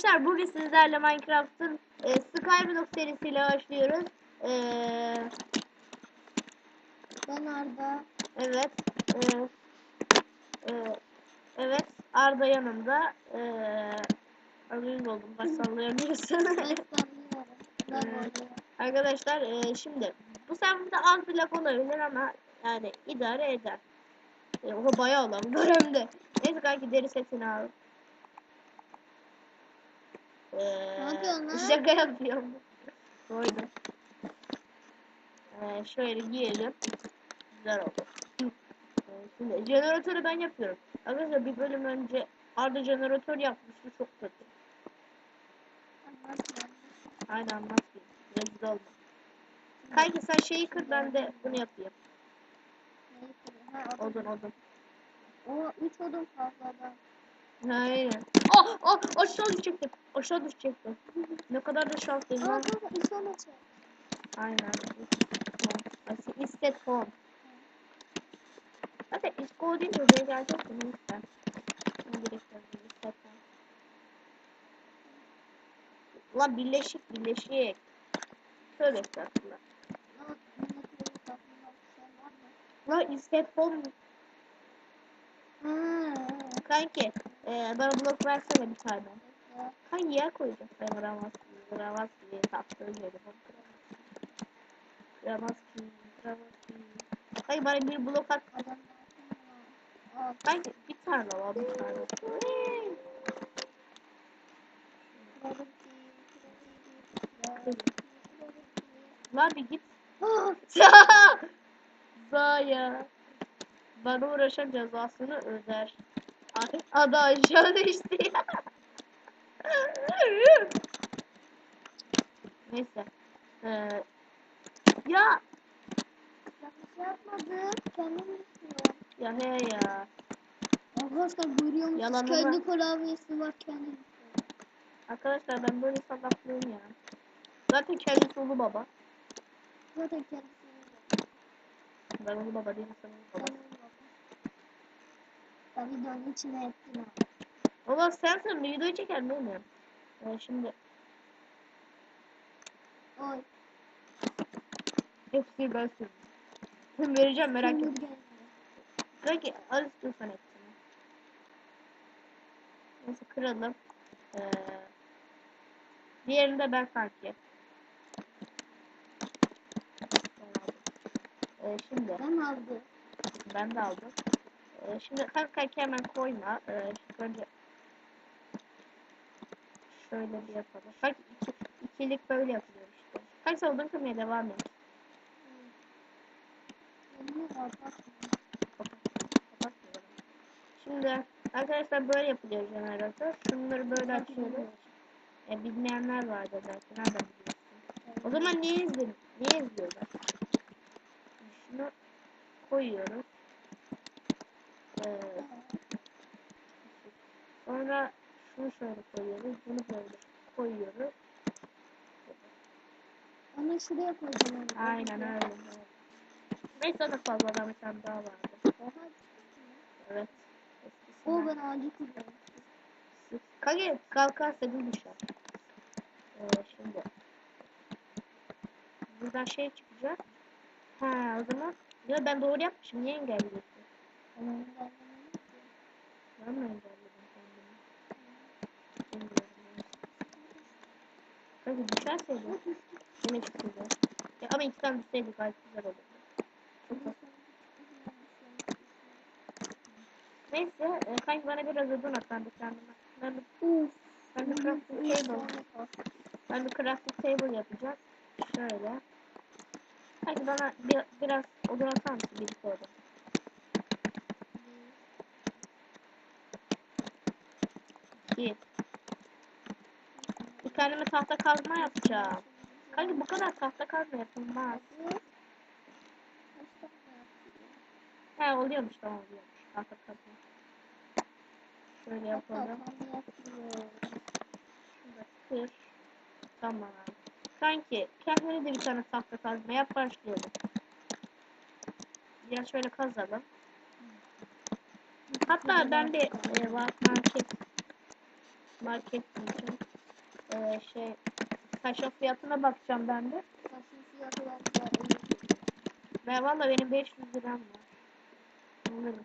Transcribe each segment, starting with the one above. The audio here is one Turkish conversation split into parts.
Arkadaşlar bugün sizlerle Minecraft'ın e, Skyblock serisiyle başlıyoruz. E, Ben Arda. evet. E, e, evet. Arda yanımda. E, Aziz oldum. Baş Evet. oluyor. Arkadaşlar e, şimdi bu serverda az lag olabilir ama yani idare eder. E, o bayağı olan var hem de. Neyse kanki deri setini al. E, yapıyorsun lan? Şaka yapıyorum. Koydum. E, şöyle giyelim. Güzel oldu. E, şimdi jeneratörü ben yapıyorum. Arkadaşlar bir bölüm önce Arda jeneratör yapmıştı çok kötü. Aynen anlatayım. Rezil olma. Kanki sen şeyi kır ben de bunu yapayım. Neyi? Ha, odun. Odun odun. O 3 odun fazladan. Aynen. Oh oh aşağı düşecektim. Aşağı düşecektim. Ne kadar da şanslıyım lan. Aynen. Asi istet home. Zaten isko değil mi? Buraya gelecek mi? Neyse. Ben yazayım, istet home. Birleşik birleşik. Var mı? Ulan istet home. Ha. Kanki. E, bana blok versene bir tane. Hangi yer koyacağız? Ben vuramaz ki. Vuramaz ki. Taptığı yeri. Vuramaz ki. Vuramaz ki. Hayır bana bir blok at. Kanki bir tane var bir tane. Lan bir git. Zaya. Bana uğraşan cezasını öder. Adı aşağı düştü ya. Neyse. Ee, ya. Yanlış yapmadım. Kendim düşünüyorum. Ya he ya. Arkadaşlar görüyor musunuz? Yalanını- Kendi klavyesi var kendi. Arkadaşlar ben böyle salaklıyım ya. Zaten kendisi ulu baba. Zaten kendisi. Ben ulu baba değilim ulu baba. Ben videonun içine ettim abi. Baba sensin videoyu çeker miyim? Ee, şimdi Oy. hepsini ben sürdüm. Vereceğim merak etme. Belki az istiyorsan hepsini. Neyse kıralım. Ee, diğerini de ben sanki. Ee, şimdi Ben aldım. ben de aldım. Ee, şimdi kanka hemen koyma. Ee, şöyle bir yapalım. Bak iki, ikilik böyle yapılıyor işte. Kaç oldun kırmaya devam et. Şimdi arkadaşlar böyle yapılıyor jeneratör. Şunları böyle açıyoruz. E, bilmeyenler vardı belki. Nereden biliyorsun? O zaman niye izledin? Niye izliyorlar? Şunu koyuyoruz. Ee, sonra şunu şöyle koyuyoruz. Bunu böyle koyuyoruz. Onu şuraya koyacağım. Aynen öyle. Neyse da fazladan bir tane daha vardı. Oha. Evet. O ben ağacı kırıyorum. Kage kalkarsa bir düşer. Ee, şimdi. Buradan şey çıkacak. Ha o zaman. Ya ben doğru yapmışım. Niye engelliyorsun? Ama engellemeyi Ben mi engelledim kendimi? Bilmiyorum. Kage düşerseydin. Yine çıkacak. Ya ama iki tane düşseydi gayet güzel olurdu. Çok az. Neyse. E, kanki bana biraz odun at. Ben de kendime. Ben de, ben de crafting table. Ben bir crafting table yapacağım. Şöyle. Hadi bana bir, biraz odun atar mısın? Bir iki. İki. Bir kendime tahta kazma yapacağım. Kanka bu kadar tahta kazma yapılmaz. He oluyormuş tamam oluyormuş. Tahta kazma. Şöyle yapalım. Kır. Tamam. Kanki kendine de bir tane tahta kazma yap başlayalım. Biraz şöyle kazalım. Hatta ben bir e, market market diyeceğim. e, şey taşın fiyatına bakacağım ben de. Taşın fiyatı öyle. Ve valla benim 500 liram var. Alırım.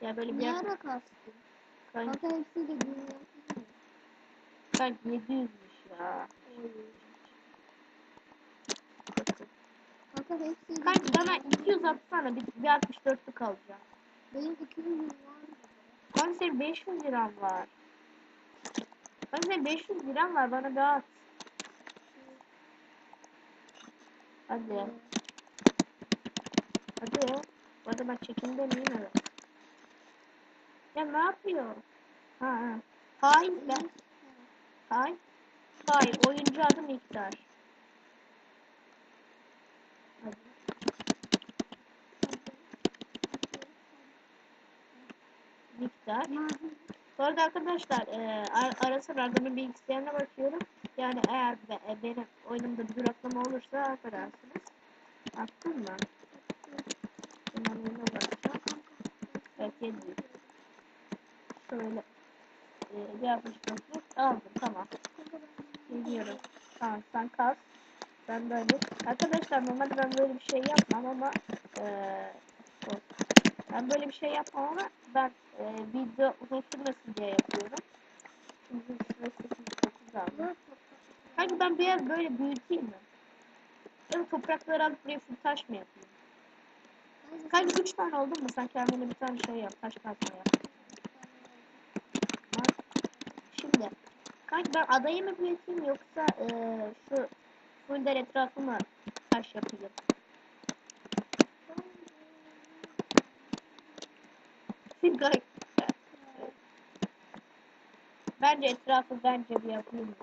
Ya böyle bir Ne ara kastın? kanka, hepsi de dünyası mı? kanka 700'müş ya. Kanka hepsi Kanka bana dünyası. 200 atsana bir, bir 64'lük alacağım. Benim 2000 var mı? Kanka senin 500 liram var. Kanka senin 500 liram var bana bir at. Hadi. Hadi. Bu arada ben çekimde miyim evet. Ya ne yapıyor? Ha ha. Hain lan. Hain. Hayır. Oyuncu adı Miktar. Hadi. Miktar. Bu arada arkadaşlar e, ar- ara sıra adamın bilgisayarına bakıyorum. Yani eğer be, e, benim oyunumda bir duraklama olursa affedersiniz. Attın mı? Hemen oyuna bakacağım. Evet 700. Şöyle. E, bir 64'lük aldım tamam. Geliyorum. Tamam sen kas. Ben böyle. Arkadaşlar normalde ben böyle bir şey yapmam ama olsun. ben böyle bir şey yapmam ama ben eee, video uzun sürmesin diye yapıyorum. Şimdi süresi 9 aldım. Kanka ben bir yer böyle büyüteyim mi? Ya toprakları alıp buraya full taş mı yapayım? Kanka 3 tane oldu mu? Sen kendine bir tane şey yap. Taş kazma yap. Bak. Şimdi. Kanka ben adayı mı büyüteyim yoksa eee, şu fuller etrafı mı taş yapayım? Kanka, bence etrafı bence bir yapayım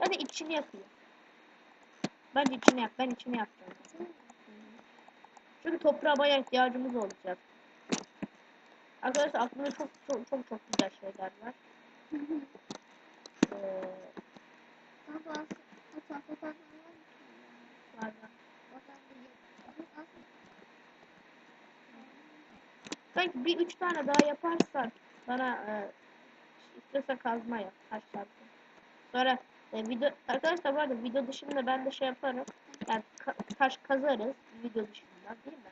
ya. Da içini yapayım. Bence içini yap. Ben içini yapacağım. Çünkü toprağa bayağı ihtiyacımız olacak. Arkadaşlar aklımda çok çok çok, çok güzel şeyler var. Ee, Belki bir üç tane daha yaparsan bana e, istiyorsan kazma yap. Taş kazma. Sonra e, video arkadaşlar bu arada video dışında ben de şey yaparım. Yani ka- taş kazarız video dışında değil mi?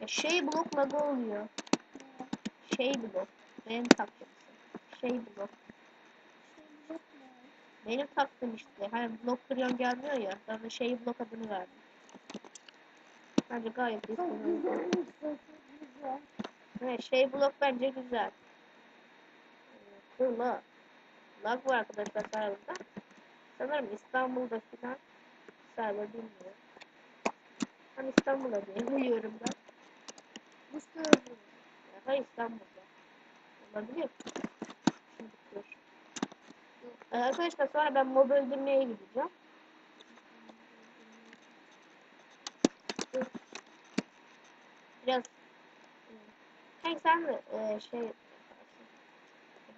Ya şey blok lagı oluyor. Şey blok. Benim taktığım. Şey blok. Şey mu? Benim taktığım işte. Hani blok kırıyorsun gelmiyor ya. Ben de şey blok adını verdim. Bence gayet güzel. Evet, şey blok bence güzel. La. Lag var arkadaşlar serverda. Sanırım İstanbul'da filan server bilmiyorum. Ben İstanbul'da diye biliyorum ben. Ya da İstanbul'da. Olabilir. Şimdi. Ee, arkadaşlar sonra ben mob öldürmeye gideceğim. Dur. Biraz e, Hank sen de e, şey.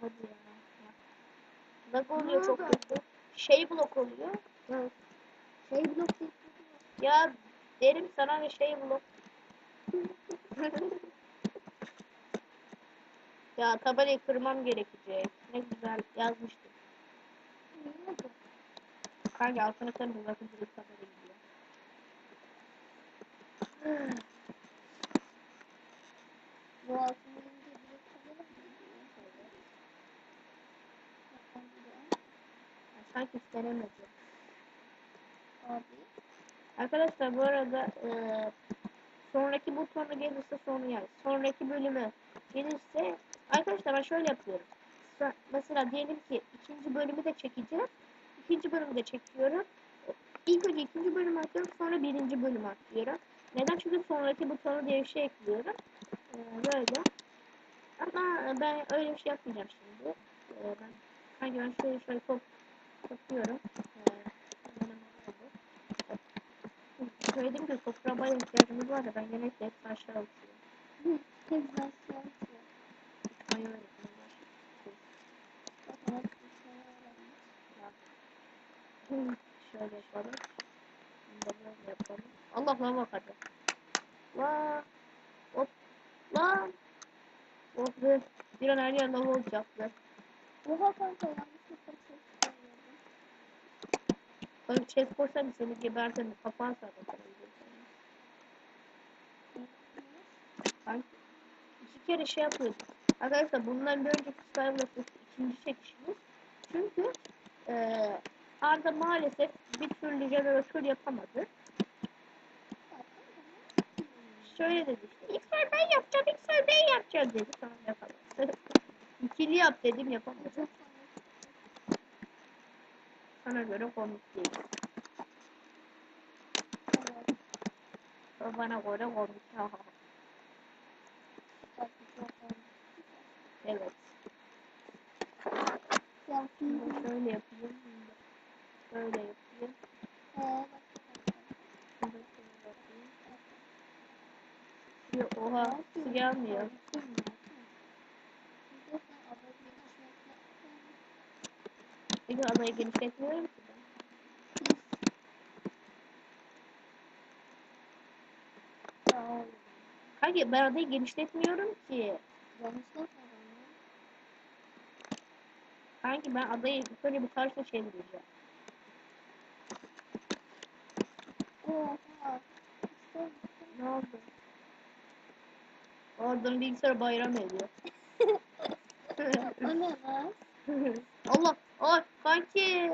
Hadi ya. Lag oluyor Ne çok oldu? kötü. Şey blok oluyor. Evet. Şey blok. Ya derim sana ve şey blok. ya tabelayı kırmam gerekecek. Ne güzel yazmıştım. Kanka altına kırınca bakın direkt tabela gidiyor. Bu. Ya sanki istenemedi. Abi. Arkadaşlar bu arada eee sonraki butonu gelirse sonu yani sonraki bölümü gelirse arkadaşlar ben şöyle yapıyorum. Mesela diyelim ki ikinci bölümü de çekeceğim. İkinci bölümü de çekiyorum. İlk önce ikinci bölümü atıyorum sonra birinci bölümü atıyorum. Neden? Çünkü sonraki butonu diye bir şey ekliyorum. Eee, böyle. Ama ben öyle bir şey yapmayacağım şimdi. Eee, ben hangi ben şöyle şöyle top, topluyorum. Oldu. Söyledim ki toprağa bayağı ihtiyacımız var da ben genellikle hep taşlar alıyorum. Tek ben şansı. Ay. Hı, Şöyle yapalım. Bunu yapalım. Allah lava kadı. La. Hop. La. Oh be. Bir an her yer lava olacaktı. Oha kanka ses koyuyorum. Ben chest koysam seni gebertirim. Kapağı sardım. Ben iki kere şey yapıyordum. Arkadaşlar bundan bir önceki Skyward'da ikinci çekişimiz. Çünkü eee Arda maalesef bir türlü jeneratör yapamadı. Şöyle dedi sefer ben yapacağım, ilk sefer ben yapacağım dedi. Sonra yapamadı. İkili yap dedim yapamadı. Çok Sana göre komik değil. Bana göre komik. Ha, ha, ha. Çok çok evet. Ya Şimdi şimdi şöyle yapayım. Şimdi Şöyle yapayım. eee Şimdi şöyle yapayım. Şimdi oha su gelmiyor. Peki adayı genişletmiyorum ki ben. Hayır ben adayı genişletmiyorum ki. Sanki ben adayı böyle bir taşla çevireceğim. Ne oldu? Oradan bilgisayar bayram ediyor. Allah! Ay kanki!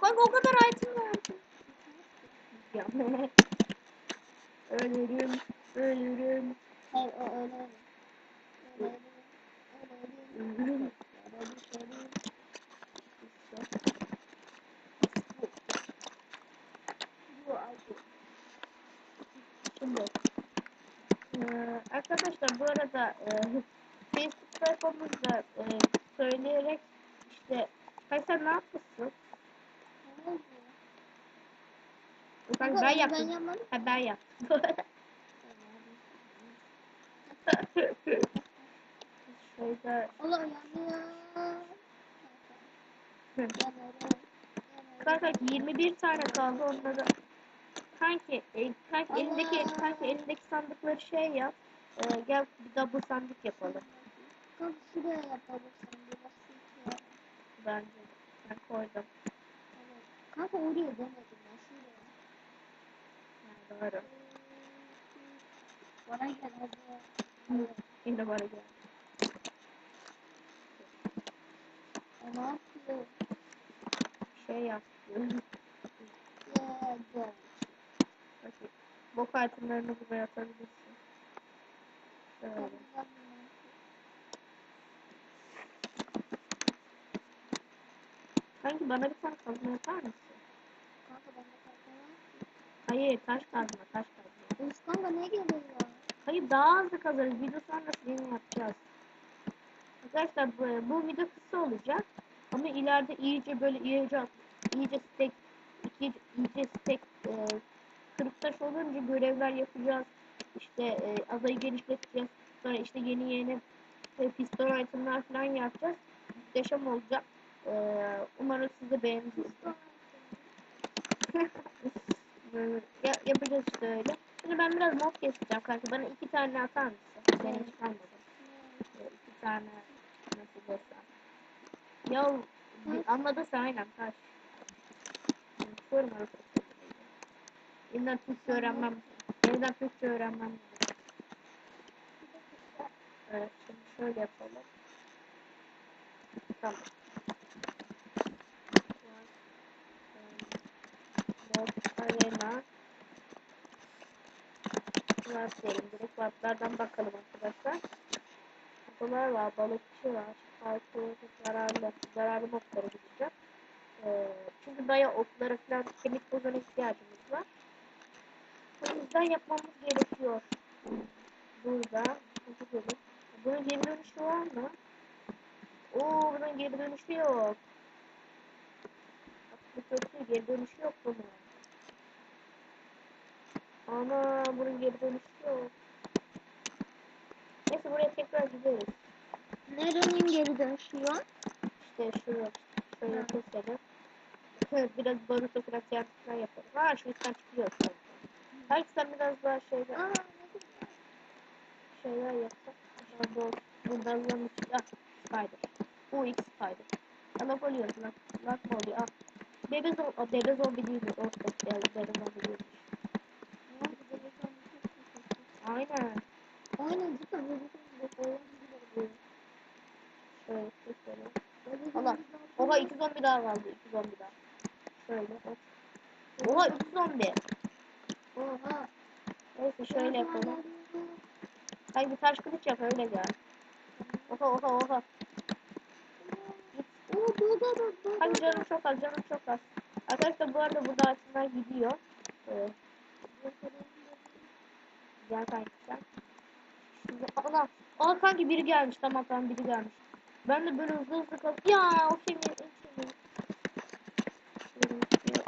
Kanka o kadar item verdim. Ya. ölürüm, ölürüm, ölürüm. Şimdi eee, arkadaşlar bu arada eee Facebook sayfamızda eee, söyleyerek işte Kayseri ne yapmışsın? Kanka ben yaptım. yapmadım. Ha ben yaptım. Şöyle Allah yanıyor. Kanka 21 tane kaldı onları. Kanki, e, kanki Allah! elindeki kanki elindeki sandıkları şey yap. E, gel bir double sandık yapalım Kanka şuraya yapalım sen biraz çünkü. bence. Ben koydum. Evet. Kanka oraya demedim ben şuraya. Ha, doğru. Bana gel hadi. Hı. Bana gel. O ne yapıyor? Şey yap. Yeah, yeah. Bakayım. Bok itemlerini buraya atabilirsin. Şöyle. Kanki bana bir tane kazma yapar mısın? Kanka bende kanka var. Hayır taş kazma taş kazma. Üst kanka ne geliyor? Hayır daha hızlı kazarız. Video sonrası yeni yapacağız. Arkadaşlar bu, bu video kısa olacak. Ama ileride iyice böyle iyice iyice stack iyice, iyice stack e, kırık taş olunca görevler yapacağız. İşte e, adayı genişleteceğiz. Sonra işte yeni yeni e, piston itemler falan yapacağız. Muhteşem olacak. E, umarım siz de beğenirsiniz. Ya, yapacağız işte öyle. Şimdi ben biraz mob keseceğim kanka. Bana iki tane atar mısın? Hiç kalmadı. Böyle iki tane nasıl desem. Ya bir- anladın sen aynen taş. Sorma Yeniden Türkçe öğrenmem. Yeniden Türkçe öğrenmem. Evet şimdi şöyle yapalım. Tamam. Mod arena. Var diyelim direkt weblerden bakalım arkadaşlar. Bunlar var, balıkçı var, parkur, zararlı, zararlı modlara gideceğim. Ee, çünkü bayağı oklara falan kemik bozana ihtiyacımız var. O yüzden yapmamız gerekiyor. Burada. Bunun geri dönüşü var mı? Oo, bunun geri dönüşü yok. Bak, bu kötü, geri dönüşü yok bunun. Ana, bunun geri dönüşü yok. Neyse buraya tekrar gideriz. Nerenin geri dönüşüyor? İşte şuraya, şöyle keselim. biraz barut operasyon yapalım. Ha şu üstten çıkıyor. Belki sen biraz daha şeyler, Aa şeyler yapsak. Daha doğru. Burada yanlış. Ah, spider. UX spider. Alak oluyor. Lak, lak mı oluyor? Ah. Bebe zombi. Oh, bebe zombi değil mi? Oh, oh, bebe, bebe zombi. Ya çok kötü. Aynen. Aynen cidden yok. Öyle Şöyle, şöyle. Allah. Oha iki zombi daha kaldı. iki zombi daha. Şöyle. Oha iki zombi. Oha. Neyse şöyle yapalım. Sanki taş kılıç yap öyle gel. Oha oha oha. Hadi canım çok az canım çok az. Arkadaşlar bu arada burada açımlar gidiyor. Gel kanki sen. Ana. Aa kanki biri gelmiş tamam tamam biri gelmiş. Ben de böyle hızlı hızlı kal. Ya? O şey mi? Şöyle bir şey.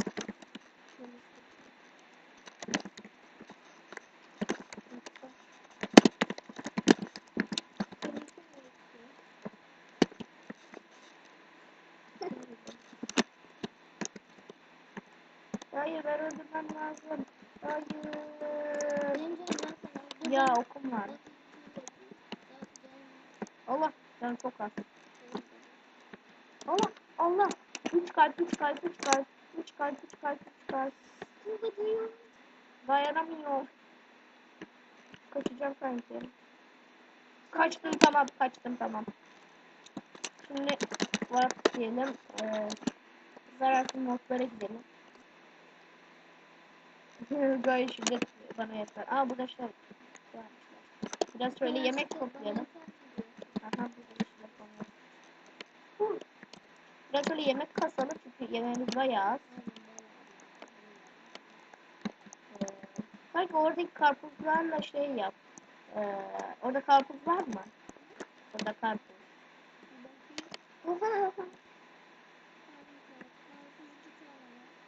Hayır ben öldürmem Ya okum var. Allah canım çok az. Allah Allah. 3 kalp 3 kalp 3 kalp 3 kalp 3 kalp 3 kalp. Dayanamıyorum. Kaçacağım sanki. Kaçtım tamam kaçtım tamam. Şimdi varap diyelim. Ee, zararsız modlara gidelim. Gayet şiddet bana yeter. Aa burada şey varmışlar. Biraz şöyle yemek toplayalım. Aha burada şeyler koyalım. Biraz şöyle yemek kasalım çünkü yemeğimiz bayağı az. Ee, sanki oradaki karpuzlarla şey yap. Ee, orada karpuz var mı? Orada karpuz.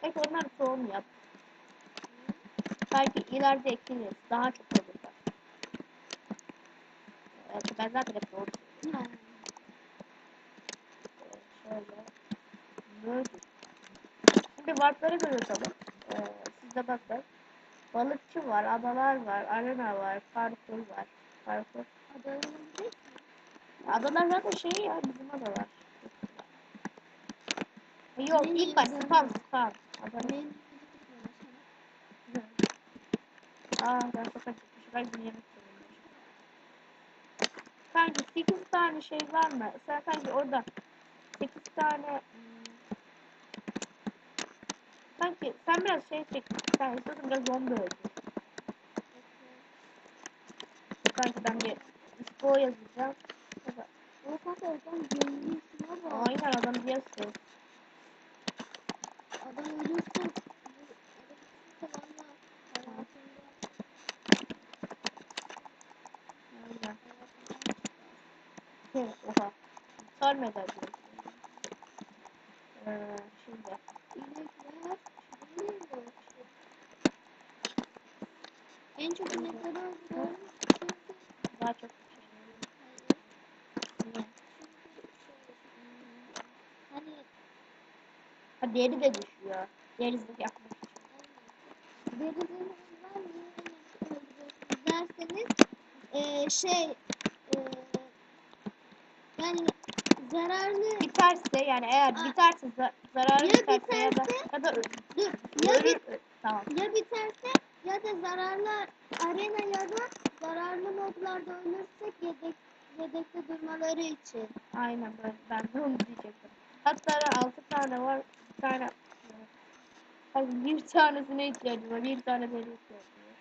Belki onlar tohum yap. Belki ileride ekiliriz. Daha çok olurlar. Evet, ben zaten hep doğru söylüyorum. Şöyle. Böyle. Şimdi warpları görüyorsunuz. Ee, siz de bakın. Balıkçı var, adalar var, arena var, parkur var. Parkur. Adalar zaten şey ya bizim adalar. Yok ilk baş spam spam. Adalar. Aa gitmiş. Ben bunu yemek. Kanki 8 tane şey var mı? Sen kanki orada 8 tane hmm, Sanki sen biraz şey çek. Sen istiyorsan biraz zombi öldür. Kanki ben bir Expo yazacağım. Ya da- Aynen adam diyorsun. Adam ölürse Aynen. Hı, Oha. Da diyor. Ee, şimdi. En çok inekleri öldüren Daha çok şey. Niye? Hani Ha deri de düşüyor. Deri zırh yapmak için. Derseniz eee şey eee yani zararlı Biterse yani eğer Aa. biterse za- zararı Ya biterse ya da biterse- ya da dur ya, ölür. bit, Tamam. ya biterse ya da zararlı arena ya da zararlı modlarda ölürsek yedek yedekte durmaları için. Aynen böyle. Ben de onu diyecektim. Hatta 6 tane var. Bir tane Hayır, bir tanesine ihtiyacım var. Bir tane deri ihtiyacım var.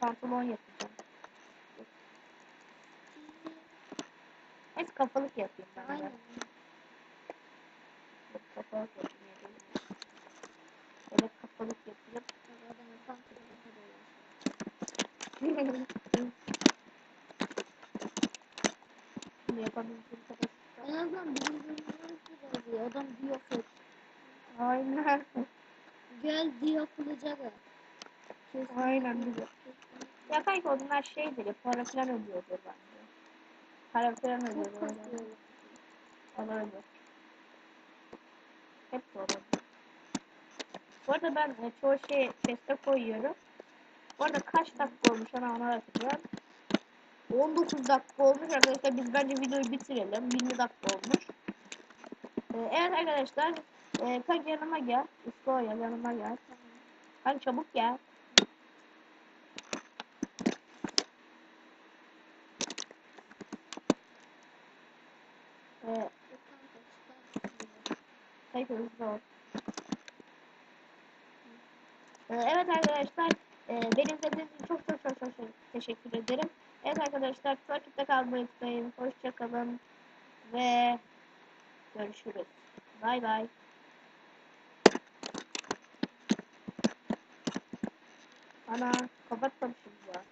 Pantolon yapacağım. Neyse kafalık yapayım ben. Aynen. Kafalık yapayım. Evet kafalık yapayım. Şimdi yapabildiğim kadar. En azından gibi oluyor. Adam diyor ki Aynen. gel diyor kılıca Aynen biliyor. Ya kanki onlar şeydir ya para falan ödüyordur bence. Çok ödüyordur. kasıyor. Olabilir. Hep olabilir. Bu arada ben e, çoğu şeyi teste koyuyorum. Bu arada kaç dakika olmuş ona ona bakacağım. 19 dakika olmuş arkadaşlar. Biz bence videoyu bitirelim. 20 dakika olmuş. Ee, evet arkadaşlar. E, kanka yanıma gel. İskoya yanıma gel. Kanka çabuk gel. Ee, Hayır Ee, evet arkadaşlar. E, beni izlediğiniz için çok çok çok çok teşekkür ederim. Evet arkadaşlar takipte kalmayı unutmayın. Hoşçakalın. Ve görüşürüz. Bay bay. Ana kapat.